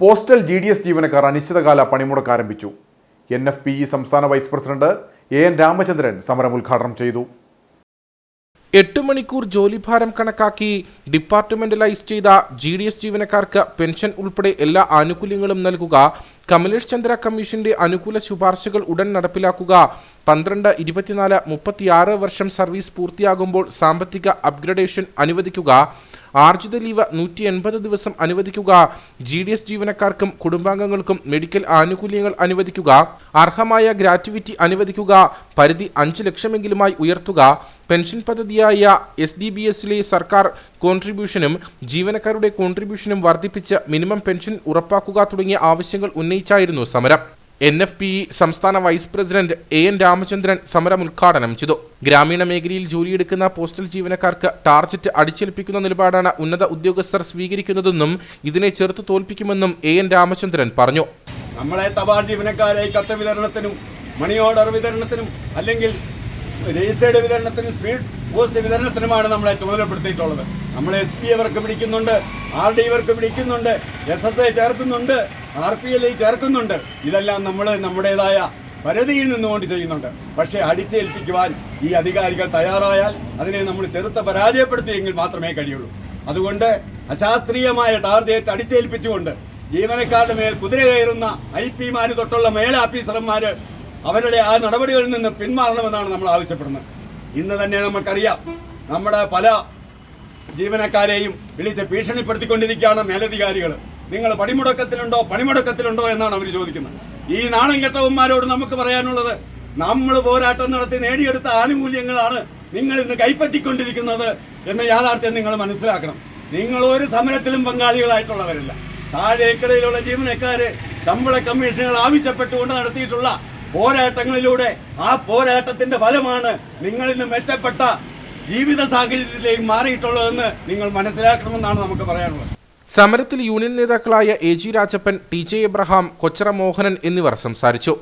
Postal G D S ജീവനക്കാർ അനിശ്ചിതകാല പണിമുടക്ക് ആരംഭിച്ചു. എൻ എഫ് പി ഇ സംസ്ഥാന vice president A N Ramachandran സമരം ഉദ്ഘാടനം ചെയ്തു. എട്ട് മണിക്കൂർ ജോലിഭാരം കണക്കാക്കി ഡിപ്പാർട്ട്മെന്റലൈസ് ചെയ്ത ജി ഡി എസ് ജീവനക്കാർക്ക് പെൻഷൻ ഉൾപ്പെടെ എല്ലാ ആനുകൂല്യങ്ങളും നൽകുക കമലേഷ് ചന്ദ്ര കമ്മീഷന്റെ അനുകൂല ശുപാർശകൾ ഉടൻ നടപ്പിലാക്കുക പന്ത്രണ്ട് ഇരുപത്തിനാല് മുപ്പത്തിയാറ് വർഷം സർവീസ് പൂർത്തിയാകുമ്പോൾ സാമ്പത്തിക അപ്ഗ്രഡേഷൻ അനുവദിക്കുക. ആർജിത ലീവ് നൂറ്റി എൺപത് ദിവസം അനുവദിക്കുക. ജി ഡി എസ് ജീവനക്കാർക്കും കുടുംബാംഗങ്ങൾക്കും മെഡിക്കൽ ആനുകൂല്യങ്ങൾ അനുവദിക്കുക. അർഹമായ ഗ്രാറ്റുവിറ്റി അനുവദിക്കുക. പരിധി അഞ്ച് ലക്ഷമെങ്കിലുമായി ഉയർത്തുക. പെൻഷൻ പദ്ധതിയായ എസ് ഡി ബി എസിലെ സർക്കാർ കോൺട്രിബ്യൂഷനും ജീവനക്കാരുടെ കോൺട്രിബ്യൂഷനും വർദ്ധിപ്പിച്ച് മിനിമം പെൻഷൻ ഉറപ്പാക്കുക തുടങ്ങിയ ആവശ്യങ്ങൾ ഉന്നയിച്ചായിരുന്നു സമരം. എൻ എഫ് പി സംസ്ഥാന vice president A N Ramachandran സമരം ഉദ്ഘാടനം ചെയ്തു. ഗ്രാമീണ മേഖലയിൽ ജോലിയെടുക്കുന്ന പോസ്റ്റൽ ജീവനക്കാർക്ക് ടാർജറ്റ് അടിച്ചേൽപ്പിക്കുന്ന നിലപാടാണ് ഉന്നത ഉദ്യോഗസ്ഥർ സ്വീകരിക്കുന്നതെന്നും ഇതിനെ ചെറുത്തു തോൽപ്പിക്കുമെന്നും എ എൻ രാമചന്ദ്രൻ പറഞ്ഞു. നമ്മളെ തപാൽ ജീവനക്കാരെ കത്ത് വിതരണത്തിനും മണി ഓർഡർ വിതരണത്തിനും അല്ലെങ്കിൽ രജിസ്റ്റേർഡ് വിതരണത്തിനും സ്പീഡ് പോസ്റ്റ് വിതരണത്തിനുമാണ് നമ്മളെ ചുമതലപ്പെടുത്തിയിട്ടുള്ളത്. നമ്മൾ എസ് പി ഇവർക്ക് പിടിക്കുന്നുണ്ട് ആർ ഡി ഇവർക്ക് പിടിക്കുന്നുണ്ട് എസ് എസ് ഐ ചേർക്കുന്നുണ്ട്. ആർ പി എൽ ചേർക്കുന്നുണ്ട്. ഇതെല്ലാം നമ്മൾ നമ്മുടേതായ പരിധിയിൽ നിന്നുകൊണ്ട് ചെയ്യുന്നുണ്ട്. പക്ഷേ അടിച്ചേൽപ്പിക്കുവാൻ ഈ അധികാരികൾ തയ്യാറായാൽ അതിനെ നമ്മൾ ചെറുത്ത പരാജയപ്പെടുത്തിയെങ്കിൽ മാത്രമേ കഴിയുള്ളൂ. അതുകൊണ്ട് അശാസ്ത്രീയമായ ടാർഗറ്റ് അടിച്ചേൽപ്പിച്ചുകൊണ്ട് ജീവനക്കാരുടെ മേൽ കുതിര കയറുന്ന ഐ പിമാര് തൊട്ടുള്ള മേൽ ഓഫീസർമാര് അവരുടെ ആ നടപടികളിൽ നിന്ന് പിന്മാറണമെന്നാണ് നമ്മൾ ആവശ്യപ്പെടുന്നത്. ഇന്ന് തന്നെ നമുക്കറിയാം. നമ്മുടെ പല ജീവനക്കാരെയും വിളിച്ച് ഭീഷണിപ്പെടുത്തിക്കൊണ്ടിരിക്കുകയാണ് മേലധികാരികൾ നിങ്ങൾ പണിമുടക്കത്തിലുണ്ടോ പണിമുടക്കത്തിലുണ്ടോ എന്നാണ് അവർ ചോദിക്കുന്നത്. ഈ നാണം കെട്ടവന്മാരോട് നമുക്ക് പറയാനുള്ളത് നമ്മൾ പോരാട്ടം നടത്തി നേടിയെടുത്ത ആനുകൂല്യങ്ങളാണ് നിങ്ങൾ ഇന്ന് കൈപ്പറ്റിക്കൊണ്ടിരിക്കുന്നത് എന്ന യാഥാർത്ഥ്യം നിങ്ങൾ മനസ്സിലാക്കണം. നിങ്ങൾ ഒരു സമരത്തിലും പങ്കാളികളായിട്ടുള്ളവരല്ല. താഴേക്കടയിലുള്ള ജീവനക്കാര് ശമ്പള കമ്മീഷനുകൾ ആവശ്യപ്പെട്ടുകൊണ്ട് നടത്തിയിട്ടുള്ള പോരാട്ടങ്ങളിലൂടെ ആ പോരാട്ടത്തിന്റെ ഫലമാണ് നിങ്ങളിൽ ഇന്ന് മെച്ചപ്പെട്ട ജീവിത സാഹചര്യത്തിലേക്ക് മാറിയിട്ടുള്ളതെന്ന് നിങ്ങൾ മനസ്സിലാക്കണമെന്നാണ് നമുക്ക് പറയാനുള്ളത്. സമരത്തിൽ യൂണിയൻ നേതാക്കളായ A G Rajappan T J Abraham Kochara Mohanan എന്നിവർ സംസാരിച്ചു.